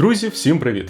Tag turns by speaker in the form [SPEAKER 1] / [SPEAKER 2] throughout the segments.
[SPEAKER 1] Друзі, всім привіт!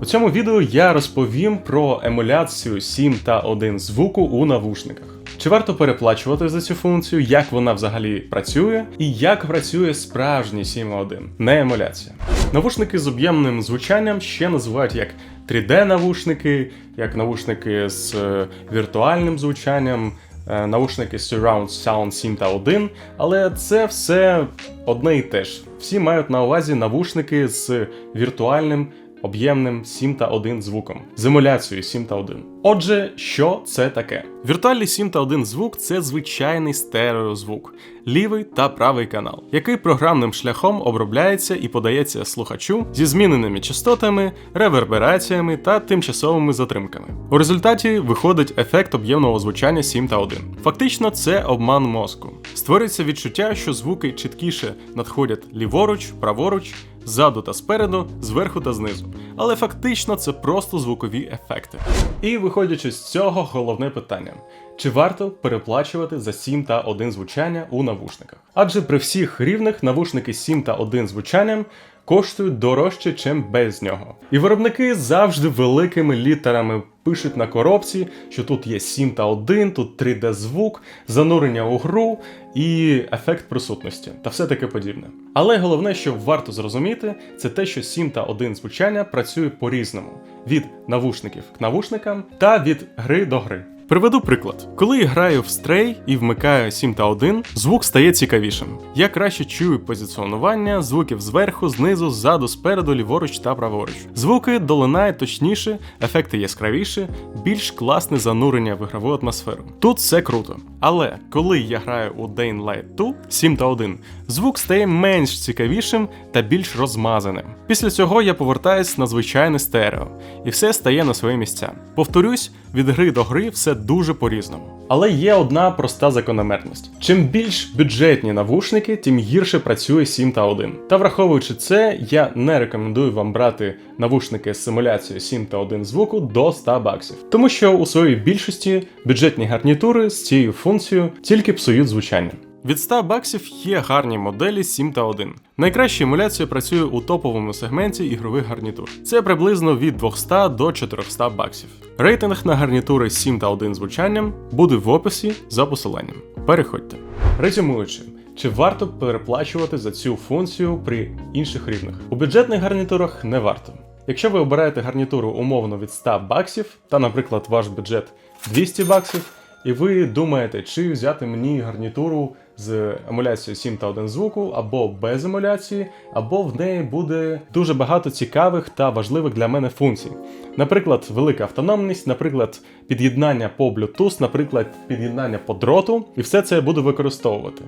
[SPEAKER 1] У цьому відео я розповім про емуляцію 7 та 1 звуку у навушниках. Чи варто переплачувати за цю функцію, як вона взагалі працює, і як працює справжній 7.1, не емуляція. Навушники з об'ємним звучанням ще називають як 3D-навушники, як навушники з е, віртуальним звучанням, е, навушники Surround Sound 7 та 1, але це все одне і те ж. Всі мають на увазі навушники з віртуальним об'ємним 7 та 1 звуком, з емуляцією 7 та 1. Отже, що це таке? Віртуальний 7 та 1 звук це звичайний стереозвук, лівий та правий канал, який програмним шляхом обробляється і подається слухачу зі зміненими частотами, ревербераціями та тимчасовими затримками. У результаті виходить ефект об'ємного звучання 7 та 1. Фактично, це обман мозку. Створюється відчуття, що звуки чіткіше надходять ліворуч, праворуч, ззаду та спереду, зверху та знизу. Але фактично це просто звукові ефекти. І виходячи з цього, головне питання: чи варто переплачувати за 7 та 1 звучання у навушниках? Адже при всіх рівнях навушники 7 та 1 звучанням коштують дорожче, чим без нього. І виробники завжди великими літерами пишуть на коробці, що тут є 7 та 1, тут 3D звук, занурення у гру і ефект присутності та все таке подібне. Але головне, що варто зрозуміти, це те, що 7 та 1 звучання працює по-різному: від навушників к навушникам та від гри до гри. Приведу приклад. Коли я граю в стрей і вмикаю 7 та 1, звук стає цікавішим. Я краще чую позиціонування звуків зверху, знизу, ззаду, спереду, ліворуч та праворуч. Звуки долинають точніше, ефекти яскравіші, більш класне занурення в ігрову атмосферу. Тут все круто. Але коли я граю у Light 2 7 та 1, звук стає менш цікавішим та більш розмазаним. Після цього я повертаюсь на звичайне стерео, і все стає на свої місця. Повторюсь, від гри до гри все дуже по-різному. Але є одна проста закономерність: чим більш бюджетні навушники, тим гірше працює 7 та 1. Та враховуючи це, я не рекомендую вам брати навушники з симуляцією 7 та 1 звуку до 100 баксів. Тому що у своїй більшості бюджетні гарнітури з цією функцією тільки псують звучання. Від 100 баксів є гарні моделі 7 та 1. Найкраща емуляція працює у топовому сегменті ігрових гарнітур. Це приблизно від 200 до 400 баксів. Рейтинг на гарнітури 7 та 1 звучанням буде в описі за посиланням. Переходьте. Резюмуючи. Чи варто переплачувати за цю функцію при інших рівнях? У бюджетних гарнітурах не варто. Якщо ви обираєте гарнітуру умовно від 100 баксів, та, наприклад, ваш бюджет 200 баксів, і ви думаєте, чи взяти мені гарнітуру з емуляцією 7 та 1 звуку, або без емуляції, або в неї буде дуже багато цікавих та важливих для мене функцій. Наприклад, велика автономність, наприклад, під'єднання по Bluetooth, наприклад, під'єднання по дроту, і все це я буду використовувати.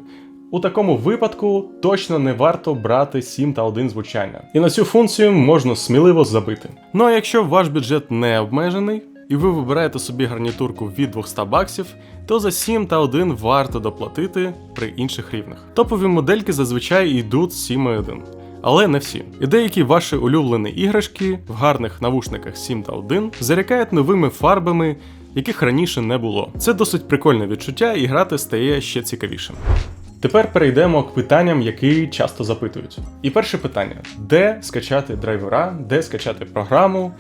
[SPEAKER 1] У такому випадку точно не варто брати 7 та 1 звучання. І на цю функцію можна сміливо забити. Ну а якщо ваш бюджет не обмежений, і ви вибираєте собі гарнітурку від 200 баксів, то за 7 та 1 варто доплатити при інших рівнях. Топові модельки зазвичай йдуть з 7.1. Але не всі. І деякі ваші улюблені іграшки в гарних навушниках 7 та 1 зарякають новими фарбами, яких раніше не було. Це досить прикольне відчуття, і грати стає ще цікавішим. Тепер перейдемо к питанням, які часто запитують. І перше питання: де скачати драйвера, де скачати програму,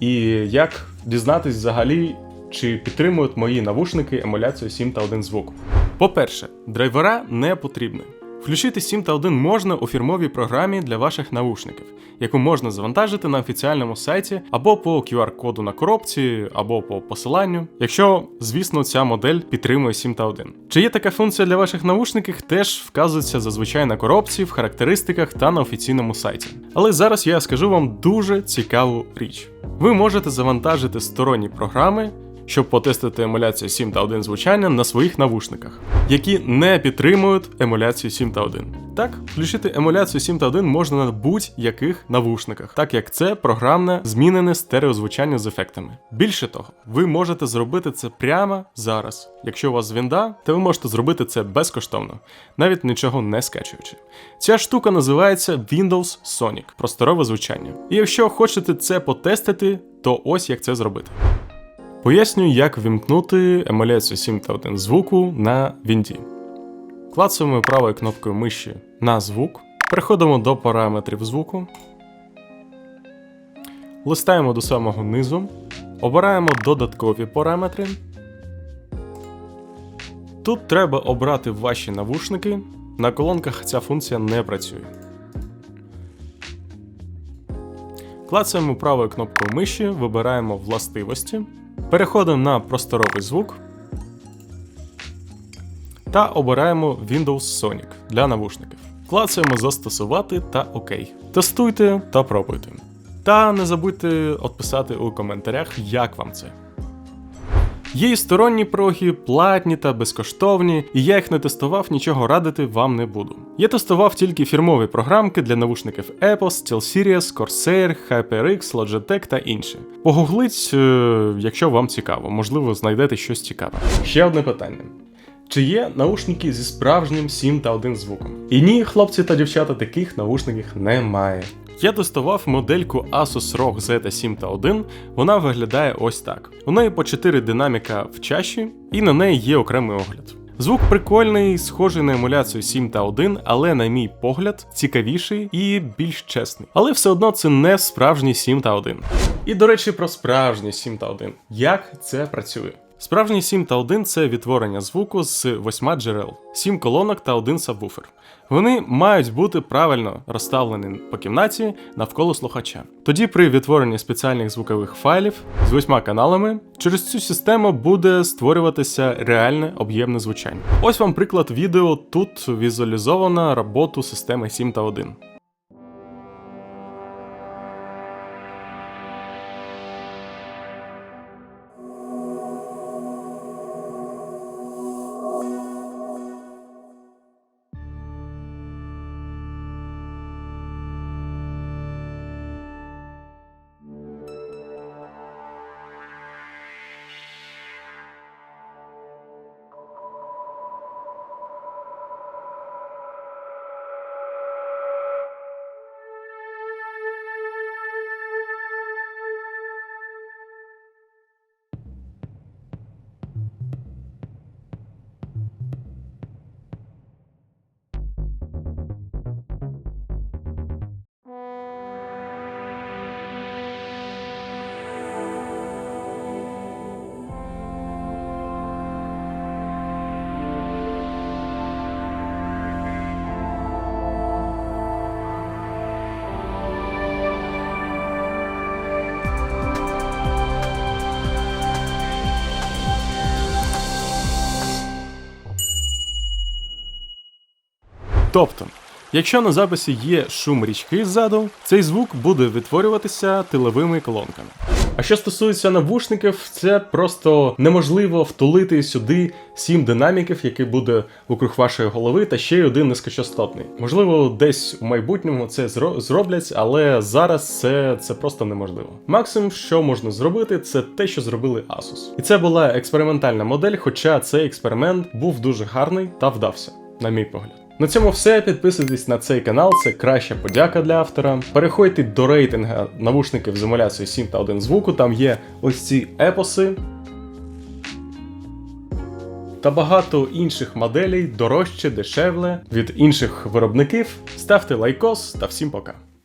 [SPEAKER 1] і як дізнатись взагалі, чи підтримують мої навушники емуляцію 7 та 1 звук. По-перше, драйвера не потрібні. Включити 7 та 1 можна у фірмовій програмі для ваших навушників, яку можна завантажити на офіціальному сайті або по QR-коду на коробці, або по посиланню, якщо, звісно, ця модель підтримує 7 та 1. Чи є така функція для ваших навушників, теж вказується зазвичай на коробці, в характеристиках та на офіційному сайті. Але зараз я скажу вам дуже цікаву річ. Ви можете завантажити сторонні програми щоб потестити емуляцію 7 та 1 звучання на своїх навушниках, які не підтримують емуляцію 7 та 1. Так, включити емуляцію 7 та 1 можна на будь-яких навушниках, так як це програмне змінене стереозвучання з ефектами. Більше того, ви можете зробити це прямо зараз. Якщо у вас вінда, то ви можете зробити це безкоштовно, навіть нічого не скачуючи. Ця штука називається Windows Sonic просторове звучання. І якщо хочете це потестити, то ось як це зробити. Пояснюю, як вимкнути емуляцію 7 та 1 звуку на Вінді. Клацаємо правою кнопкою миші на звук. Переходимо до параметрів звуку. Листаємо до самого низу, обираємо додаткові параметри. Тут треба обрати ваші навушники. На колонках ця функція не працює. Клацаємо правою кнопкою миші, вибираємо властивості, переходимо на просторовий звук та обираємо Windows Sonic для навушників. Клацаємо Застосувати та ОК. Тестуйте та пробуйте. Та не забудьте відписати у коментарях, як вам це. Є і сторонні проги, платні та безкоштовні, і я їх не тестував, нічого радити вам не буду. Я тестував тільки фірмові програмки для навушників Apple, SteelSeries, Corsair, HyperX, Logitech та інші. Погугліть, е, якщо вам цікаво, можливо, знайдете щось цікаве. Ще одне питання. Чи є наушники зі справжнім 7 та 1 звуком? І ні, хлопці та дівчата, таких наушників немає. Я тестував модельку Asus ROG Z7 та 1, вона виглядає ось так. У неї по 4 динаміка в чаші, і на неї є окремий огляд. Звук прикольний, схожий на емуляцію 7 та 1, але, на мій погляд, цікавіший і більш чесний. Але все одно це не справжній 7 та 1. І до речі, про справжній 7 та 1. Як це працює? Справжній 7 та 1 це відтворення звуку з 8 джерел, 7 колонок та 1 сабвуфер. Вони мають бути правильно розставлені по кімнаті навколо слухача. Тоді при відтворенні спеціальних звукових файлів з 8 каналами через цю систему буде створюватися реальне об'ємне звучання. Ось вам приклад відео. Тут візуалізовано роботу системи 7 та 1. Тобто, якщо на записі є шум річки ззаду, цей звук буде відтворюватися тиловими колонками. А що стосується навушників, це просто неможливо втулити сюди сім динаміків, який буде вокруг вашої голови, та ще й один низькочастотний. Можливо, десь у майбутньому це зро- зроблять, але зараз це, це просто неможливо. Максимум, що можна зробити, це те, що зробили Asus. І це була експериментальна модель, хоча цей експеримент був дуже гарний та вдався, на мій погляд. На цьому все. Підписуйтесь на цей канал, це краща подяка для автора. Переходьте до рейтинга навушників з емуляцією 7 та 1 звуку. Там є ось ці епоси. Та багато інших моделей дорожче, дешевле від інших виробників. Ставте лайкос та всім пока.